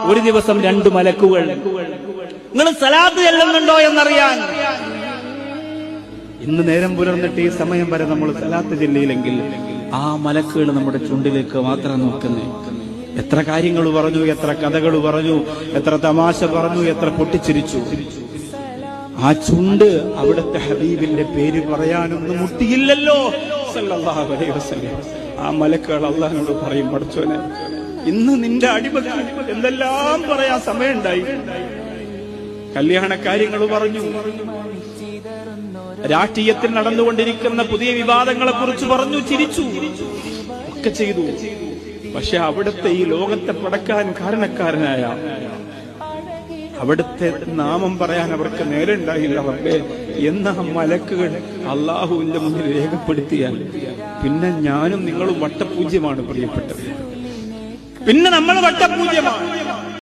ഒരു ദിവസം രണ്ടു മലക്കുകൾ. നിങ്ങൾ സലാത്ത് ചെല്ലുന്നുണ്ടോ എന്നറിയാൻ. ഇന്ന് നേരം പുലർന്നിട്ട് ഈ സമയം വരെ നമ്മൾ സലാത്ത് ചെല്ലിയില്ലെങ്കിൽ ആ മലക്കുകൾ നമ്മുടെ ചുണ്ടിലേക്ക് മാത്രം നോക്കുന്നേ. എത്ര കാര്യങ്ങൾ പറഞ്ഞു എത്ര കഥകൾ പറഞ്ഞു എത്ര തമാശ പറഞ്ഞു എത്ര പൊട്ടിച്ചിരിച്ചു. ആ ചുണ്ട് അവിടുത്തെ ഹബീബിന്റെ പേര് പറയാനൊന്നും മുട്ടിയില്ലല്ലോ. ആ മലക്കുകൾ അള്ളാഹിനോട് പറയും പഠിച്ചോനെ ഇന്ന് നിന്റെ അടിമകൾ എന്തെല്ലാം പറയാൻ സമയമുണ്ടായി? കല്യാണ കാര്യങ്ങൾ പറഞ്ഞു. രാഷ്ട്രീയത്തിൽ നടന്നുകൊണ്ടിരിക്കുന്ന പുതിയ വിവാദങ്ങളെ കുറിച്ച് പറഞ്ഞു ചിരിച്ചു. ഒക്കെ ചെയ്തു. പക്ഷെ അവിടുത്തെ ഈ ലോകത്തെ പടക്കാൻ കാരണക്കാരനായ അവിടുത്തെ നാമം പറയാൻ അവർക്ക് നേരെ ഉണ്ടായില്ല റബ്ബേ എന്ന മലക്കുകൾ അള്ളാഹുവിന്റെ മുന്നിൽ രേഖപ്പെടുത്തിയാൽ പിന്നെ ഞാനും നിങ്ങളും വട്ടപൂജ്യമാണ് പ്രിയപ്പെട്ടത് പിന്നെ നമ്മൾ വട്ടപൂജ്യമാണ്.